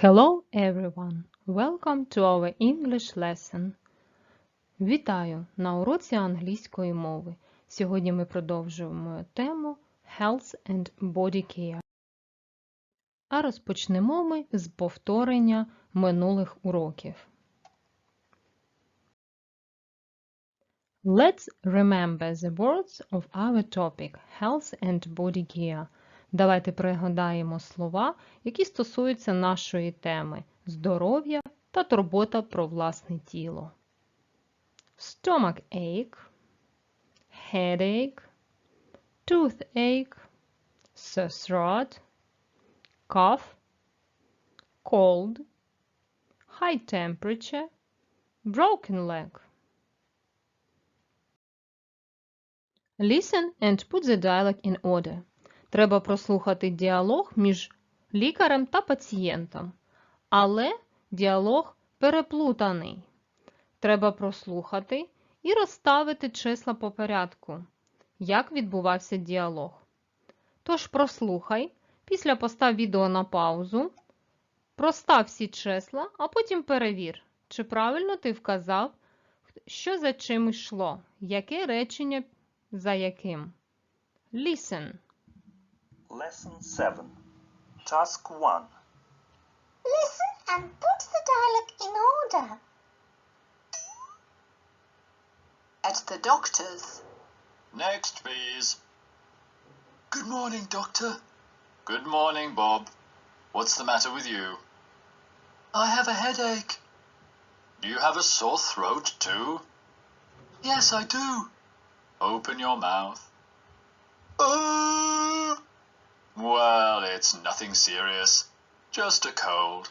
Hello everyone! Welcome to our English lesson. Вітаю на уроці англійської мови. Сьогодні ми продовжуємо тему Health and Body Care. А розпочнемо ми з повторення минулих уроків. Let's remember the words of our topic Health and Body Care. Давайте пригадаємо слова, які стосуються нашої теми здоров'я та турбота про власне тіло. Stomach ache, headache, toothache, sore throat, cough, cold, high temperature, broken leg. Listen and put the dialogue in order. Треба прослухати діалог між лікарем та пацієнтом. Але діалог переплутаний. Треба прослухати і розставити числа по порядку, як відбувався діалог. Тож прослухай, після постав відео на паузу, простав всі числа, а потім перевір, чи правильно ти вказав, що за чим йшло, яке речення за яким. Listen. Lesson 7. Task 1. Listen and put the dialogue in order. At the doctor's. Next, please. Good morning, Doctor. Good morning, Bob. What's the matter with you? I have a headache. Do you have a sore throat, too? Yes, I do. Open your mouth. Uh, Well, it's nothing serious. Just a cold.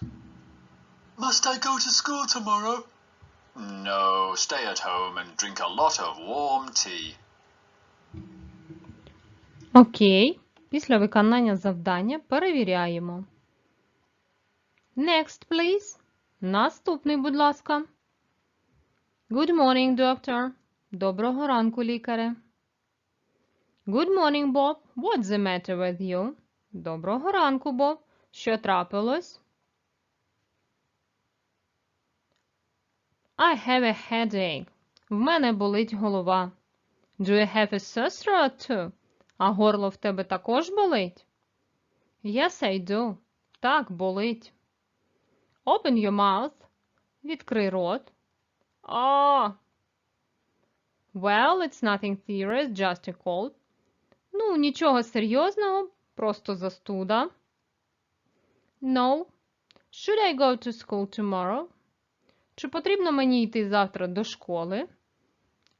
must I go to school tomorrow? No, stay at home and drink a lot of warm tea. Окей. Після виконання завдання перевіряємо. Next, please. Наступний, будь ласка. Good morning, doctor. Доброго ранку, лікаре. Good morning, Bob. What's the matter with you? Доброго ранку, Боб. Що трапилось? I have a headache. В мене болить голова. Do you have a sore throat too? А горло в тебе також болить? Yes, I do. Так, болить. Open your mouth. Відкрий рот. А. Well, it's nothing serious, just a cold. Ну, нічого серйозного, просто застуда. No. Should I go to school tomorrow? Чи потрібно мені йти завтра до школи?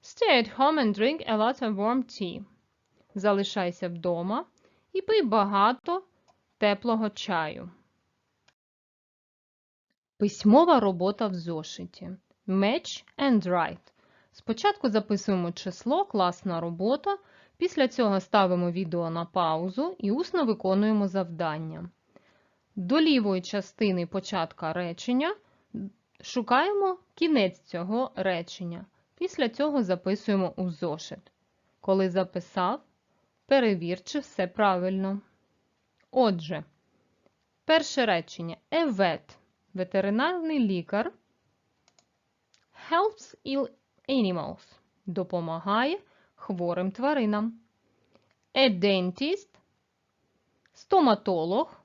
Stay at home and drink a lot of warm tea. Залишайся вдома і пий багато теплого чаю. Письмова робота в зошиті. Match and write. Спочатку записуємо число, класна робота. Після цього ставимо відео на паузу і усно виконуємо завдання. До лівої частини початка речення шукаємо кінець цього речення. Після цього записуємо у зошит. Коли записав, перевір, чи все правильно. Отже, перше речення. Vet – ветеринарний лікар. Helps ill animals – допомагає хворим тваринам. A dentist – стоматолог.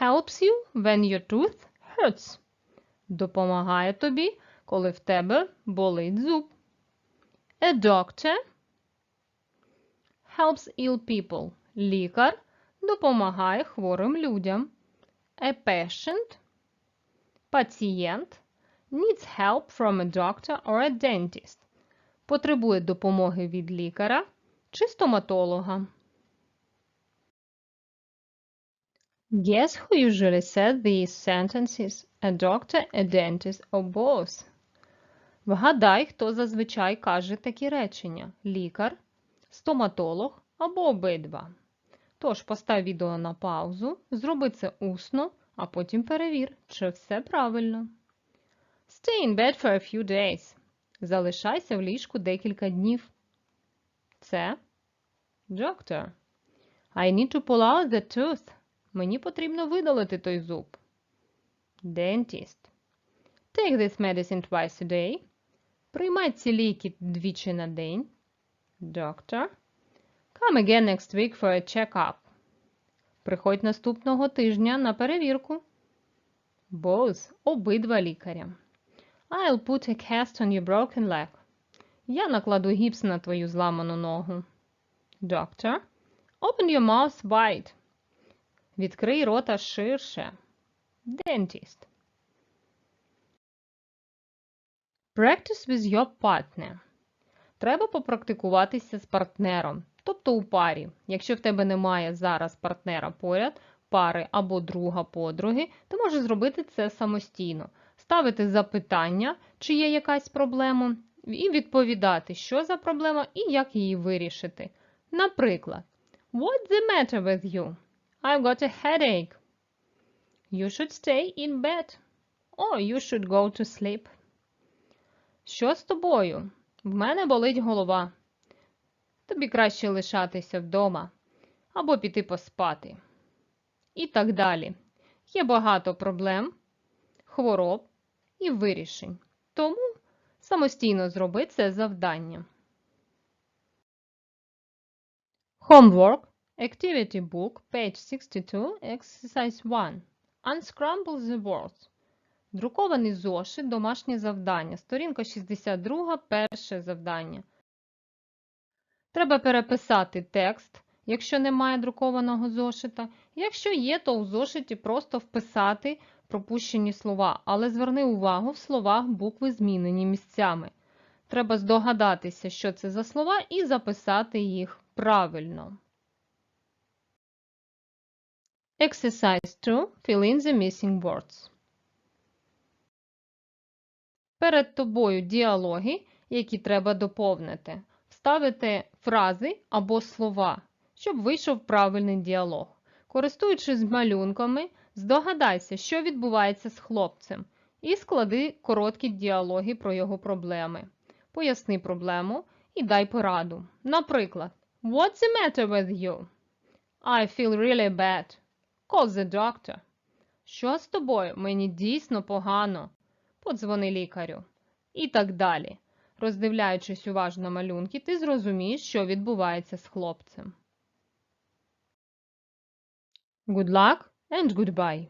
Helps you when your tooth hurts – допомагає тобі, коли в тебе болить зуб. A doctor helps ill people. Лікар допомагає хворим людям. A patient пацієнт needs help from a doctor or a dentist. Потребує допомоги від лікаря чи стоматолога. Guess who usually said these sentences? A doctor, a dentist or both? Вгадай, хто зазвичай каже такі речення: лікар, стоматолог або обидва. Тож постав відео на паузу, зроби це усно, а потім перевір, чи все правильно. Stay in bed for a few days. Залишайся в ліжку декілька днів. Це Doctor. I need to pull out the tooth. Мені потрібно видалити той зуб. Dentist. Take this medicine twice a day. Приймай ці ліки двічі на день. Doctor. Come again next week for a check-up. Приходь наступного тижня на перевірку. Both. Обидва лікаря. I'll put a cast on your broken leg. Я накладу гіпс на твою зламану ногу. Doctor. Open your mouth wide. Відкрий рота ширше. Dentist. Practice with your partner. Треба попрактикуватися з партнером, тобто у парі. Якщо в тебе немає зараз партнера поряд, пари або друга подруги, ти можеш зробити це самостійно. Ставити запитання, чи є якась проблема, і відповідати, що за проблема і як її вирішити. Наприклад, What's the matter with you? I've got a headache. You should stay in bed. Or you should go to sleep. Що з тобою? В мене болить голова. Тобі краще лишатися вдома або піти поспати. І так далі. Є багато проблем, хвороб і вирішень. Тому самостійно зроби це завдання. Homework. Activity book, page 62, exercise 1. Unscramble the words. Друкований зошит, домашнє завдання. Сторінка 62, перше завдання. Треба переписати текст, якщо немає друкованого зошита. Якщо є, то у зошиті просто вписати пропущені слова, але зверни увагу, в словах букви змінені місцями. Треба здогадатися, що це за слова, і записати їх правильно. Exercise 2. Fill in the missing words. Перед тобою діалоги, які треба доповнити. Вставити фрази або слова, щоб вийшов правильний діалог. Користуючись малюнками, здогадайся, що відбувається з хлопцем, і склади короткі діалоги про його проблеми. Поясни проблему і дай пораду. Наприклад, What's the matter with you? I feel really bad. Call the doctor. Що з тобою? Мені дійсно погано. Подзвони лікарю. І так далі. Роздивляючись уважно малюнки, ти зрозумієш, що відбувається з хлопцем. Good luck and goodbye.